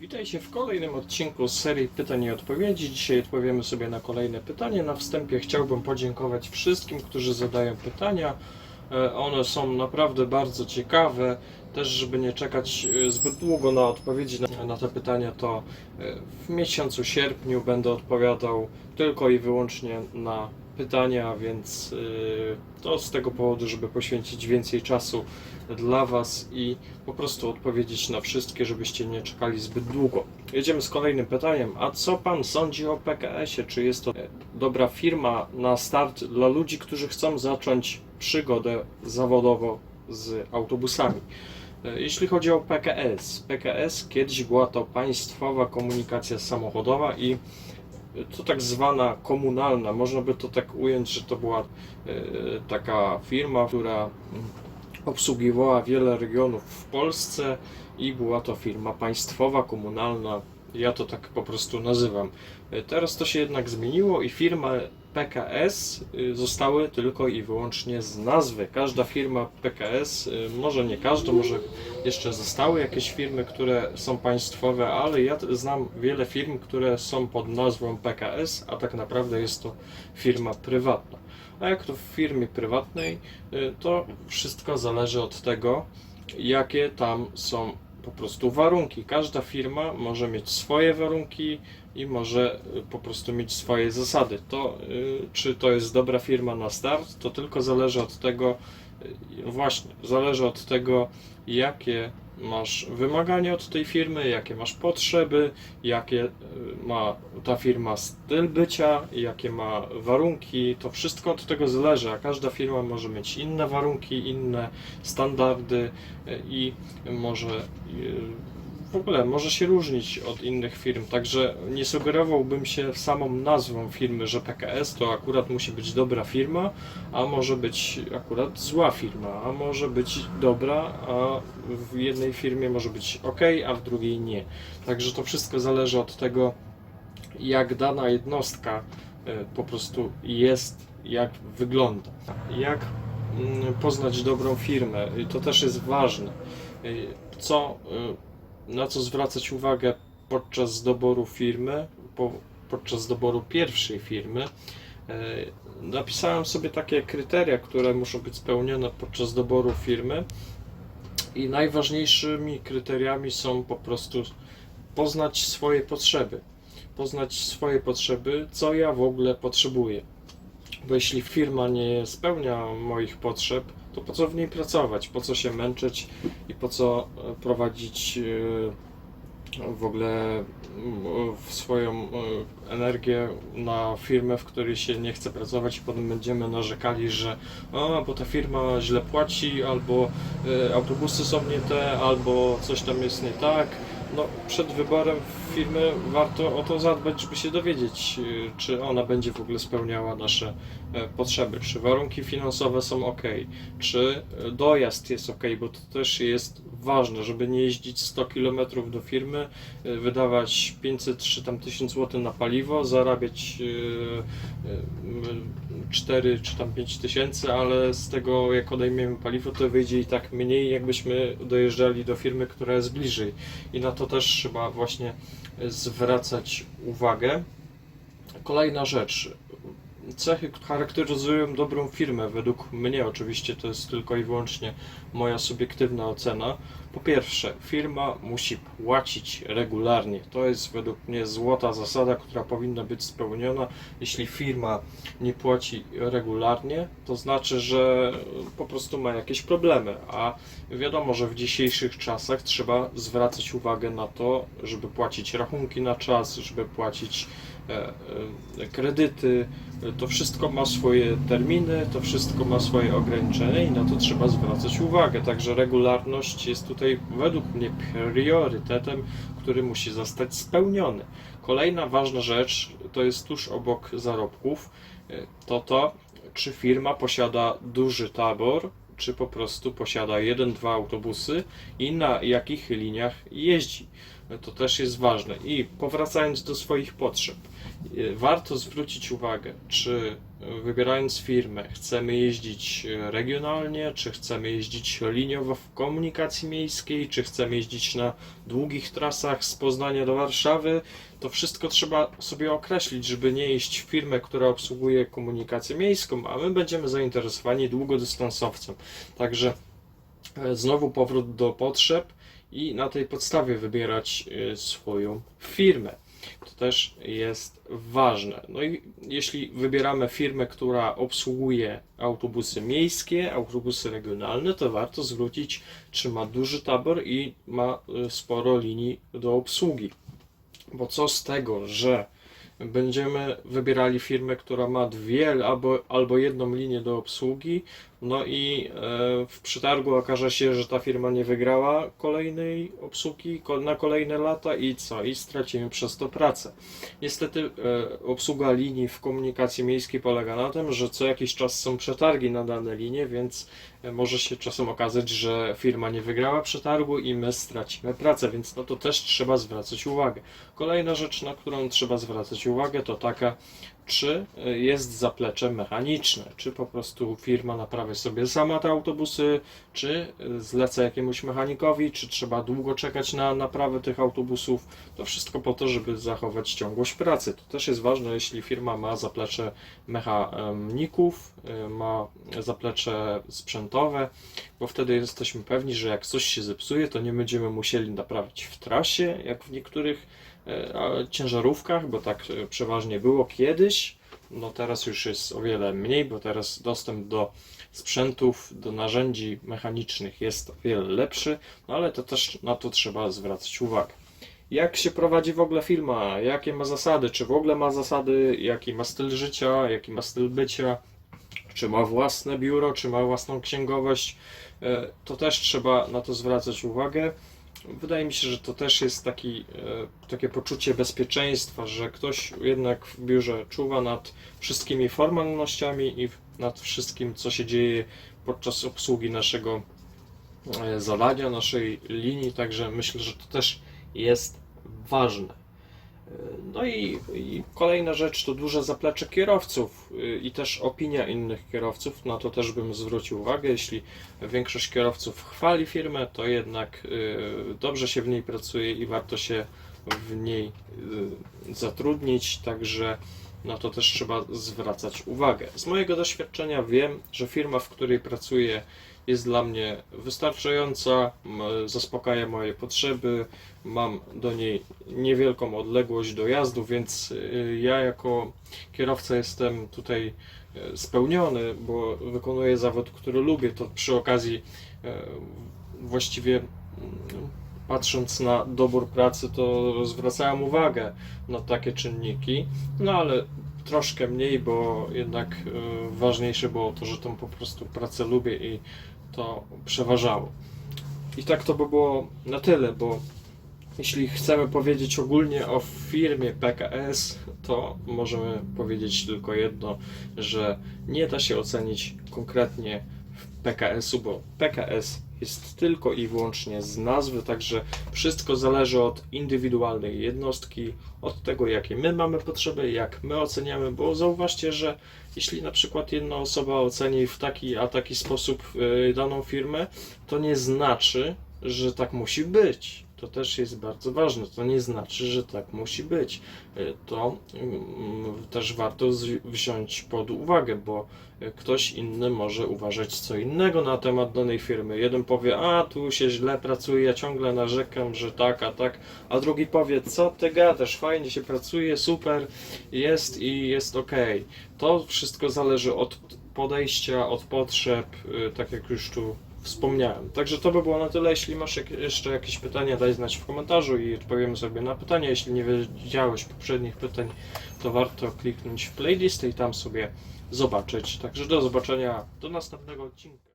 Witajcie w kolejnym odcinku z serii pytań i odpowiedzi. Dzisiaj odpowiemy sobie na kolejne pytanie. Na wstępie chciałbym podziękować wszystkim, którzy zadają pytania. E, One są naprawdę bardzo ciekawe. Też, żeby nie czekać e, zbyt długo na odpowiedzi na, na te pytania, to e, w miesiącu sierpniu będę odpowiadał tylko i wyłącznie na pytania, więc e, to z tego powodu, żeby poświęcić więcej czasu dla Was i po prostu odpowiedzieć na wszystkie, żebyście nie czekali zbyt długo. Jedziemy z kolejnym pytaniem. A co Pan sądzi o PKS-ie? Czy jest to dobra firma na start dla ludzi, którzy chcą zacząć przygodę zawodowo z autobusami? E, Jeśli chodzi o PKS, PKS kiedyś była to państwowa komunikacja samochodowa i to tak zwana komunalna. Można by to tak ująć, że to była e, taka firma, która obsługiwała wiele regionów w Polsce i była to firma państwowa, komunalna. Ja to tak po prostu nazywam. E, Teraz to się jednak zmieniło i firma PKS y, zostały tylko i wyłącznie z nazwy. Każda firma PKS, y, może nie każda, może jeszcze zostały jakieś firmy, które są państwowe, ale ja znam wiele firm, które są pod nazwą PKS, a tak naprawdę jest to firma prywatna. A jak to w firmie prywatnej, y, to wszystko zależy od tego, jakie tam są po prostu warunki. Każda firma może mieć swoje warunki i może y, po prostu mieć swoje zasady. To, y, czy to jest dobra firma na start, to tylko zależy od tego, y, właśnie, zależy od tego, jakie masz wymagania od tej firmy, jakie masz potrzeby, jakie y, ma ta firma styl bycia, jakie ma warunki, to wszystko od tego zależy, a każda firma może mieć inne warunki, inne standardy y, i może y, w ogóle może się różnić od innych firm, także nie sugerowałbym się samą nazwą firmy, że PKS to akurat musi być dobra firma, a może być akurat zła firma, a może być dobra, a w jednej firmie może być ok, a w drugiej nie. Także to wszystko zależy od tego, jak dana jednostka e, po prostu jest, jak wygląda. Jak mm, poznać dobrą firmę? To też jest ważne. Y, Co, y, na co zwracać uwagę podczas doboru firmy, po, podczas doboru pierwszej firmy? E, Napisałem sobie takie kryteria, które muszą być spełnione podczas doboru firmy. I najważniejszymi kryteriami są po prostu poznać swoje potrzeby. Poznać swoje potrzeby, co ja w ogóle potrzebuję. Bo jeśli firma nie spełnia moich potrzeb, to po co w niej pracować? Po co się męczyć i po co e, prowadzić e, w ogóle mm, swoją e, energię na firmę, w której się nie chce pracować i potem będziemy narzekali, że a, bo ta firma źle płaci, albo autobusy są nie te, albo coś tam jest nie tak. No, przed wyborem firmy warto o to zadbać, żeby się dowiedzieć, e, czy ona będzie w ogóle spełniała nasze e, potrzeby, czy warunki finansowe są ok, czy e, dojazd jest ok, bo to też jest ważne, żeby nie jeździć 100 km do firmy, e, wydawać 500 czy tam 1000 zł na paliwo, zarabiać 4 czy tam 5 tysięcy, ale z tego jak odejmiemy paliwo, to wyjdzie i tak mniej, jakbyśmy dojeżdżali do firmy, która jest bliżej. I na to też trzeba właśnie zwracać uwagę. Kolejna rzecz. Cechy charakteryzują dobrą firmę, według mnie oczywiście to jest tylko i wyłącznie moja subiektywna ocena. Po pierwsze, firma musi płacić regularnie. To jest według mnie złota zasada, która powinna być spełniona. Jeśli firma nie płaci regularnie, to znaczy, że po prostu ma jakieś problemy. A wiadomo, że w dzisiejszych czasach trzeba zwracać uwagę na to, żeby płacić rachunki na czas, żeby płacić kredyty. To wszystko ma swoje terminy, to wszystko ma swoje ograniczenia i na to trzeba zwracać uwagę. Także regularność jest tutaj według mnie priorytetem, który musi zostać spełniony. Kolejna ważna rzecz to jest tuż obok zarobków, e, to to, czy firma posiada duży tabor, czy po prostu posiada jeden, dwa autobusy i na jakich liniach jeździ. e, to też jest ważne. I powracając do swoich potrzeb, e, warto zwrócić uwagę, czy e, wybierając firmę chcemy jeździć e, regionalnie, czy chcemy jeździć liniowo w komunikacji miejskiej, czy chcemy jeździć na długich trasach z Poznania do Warszawy, to wszystko trzeba sobie określić, żeby nie iść w firmę, która obsługuje komunikację miejską, a my będziemy zainteresowani długodystansowcem. Także e, znowu powrót do potrzeb i na tej podstawie wybierać e, swoją firmę. To też jest ważne. No i jeśli wybieramy firmę, która obsługuje autobusy miejskie, autobusy regionalne, to warto zwrócić, czy ma duży tabor i ma e, sporo linii do obsługi. Bo co z tego, że będziemy wybierali firmę, która ma dwie albo, albo jedną linię do obsługi, no i e, w przetargu okaże się, że ta firma nie wygrała kolejnej obsługi na kolejne lata i co? I stracimy przez to pracę. Niestety e, obsługa linii w komunikacji miejskiej polega na tym, że co jakiś czas są przetargi na dane linie, więc e, może się czasem okazać, że firma nie wygrała przetargu i my stracimy pracę, więc na to też trzeba zwracać uwagę. Kolejna rzecz, na którą trzeba zwracać uwagę, to taka, czy e, jest zaplecze mechaniczne, czy po prostu firma naprawia sobie sama te autobusy, czy e, zleca jakiemuś mechanikowi, czy trzeba długo czekać na naprawę tych autobusów. To wszystko po to, żeby zachować ciągłość pracy. To też jest ważne, jeśli firma ma zaplecze mechaników, e, ma zaplecze sprzętowe, bo wtedy jesteśmy pewni, że jak coś się zepsuje, to nie będziemy musieli naprawić w trasie, jak w niektórych ciężarówkach, bo tak e, przeważnie było kiedyś. No teraz już jest o wiele mniej, bo teraz dostęp do sprzętów, do narzędzi mechanicznych jest o wiele lepszy, no ale to też na to trzeba zwracać uwagę. Jak się prowadzi w ogóle firma? Jakie ma zasady? Czy w ogóle ma zasady? Jaki ma styl życia? Jaki ma styl bycia? Czy ma własne biuro? Czy ma własną księgowość? E, To też trzeba na to zwracać uwagę. Wydaje mi się, że to też jest taki, e, takie poczucie bezpieczeństwa, że ktoś jednak w biurze czuwa nad wszystkimi formalnościami i nad wszystkim, co się dzieje podczas obsługi naszego e, zadania, naszej linii, także myślę, że to też jest ważne. No i, i kolejna rzecz to duże zaplecze kierowców y, i też opinia innych kierowców. Na to też bym zwrócił uwagę. Jeśli większość kierowców chwali firmę, to jednak y, dobrze się w niej pracuje i warto się w niej y, zatrudnić. Także na to też trzeba zwracać uwagę. Z mojego doświadczenia wiem, że firma, w której pracuję, jest dla mnie wystarczająca, zaspokaja moje potrzeby, mam do niej niewielką odległość dojazdu, więc y, ja jako kierowca jestem tutaj y, spełniony, bo wykonuję zawód, który lubię. To przy okazji y, właściwie patrząc na dobór pracy, to zwracałem uwagę na takie czynniki, no ale troszkę mniej, bo jednak ważniejsze było to, że tą po prostu pracę lubię i to przeważało. I tak to by było na tyle, bo jeśli chcemy powiedzieć ogólnie o firmie PKS, to możemy powiedzieć tylko jedno, że nie da się ocenić konkretnie PKS-u, bo PKS jest tylko i wyłącznie z nazwy, także wszystko zależy od indywidualnej jednostki, od tego, jakie my mamy potrzeby, jak my oceniamy, bo zauważcie, że jeśli na przykład jedna osoba oceni w taki a taki sposób y, daną firmę, to nie znaczy, że tak musi być. To też jest bardzo ważne. To nie znaczy, że tak musi być. Y, To mm, też warto wziąć pod uwagę, bo y, ktoś inny może uważać co innego na temat danej firmy. Jeden powie, a tu się źle pracuje, ja ciągle narzekam, że tak, a tak, a drugi powie, co ty gadasz, fajnie się pracuje, super, jest i jest ok. To wszystko zależy od podejścia, od potrzeb, y, tak jak już tu wspomniałem. Także to by było na tyle. Jeśli masz jeszcze jakieś pytania, daj znać w komentarzu i odpowiemy sobie na pytania. Jeśli nie wiedziałeś poprzednich pytań, to warto kliknąć w playlistę i tam sobie zobaczyć. Także do zobaczenia do następnego odcinka.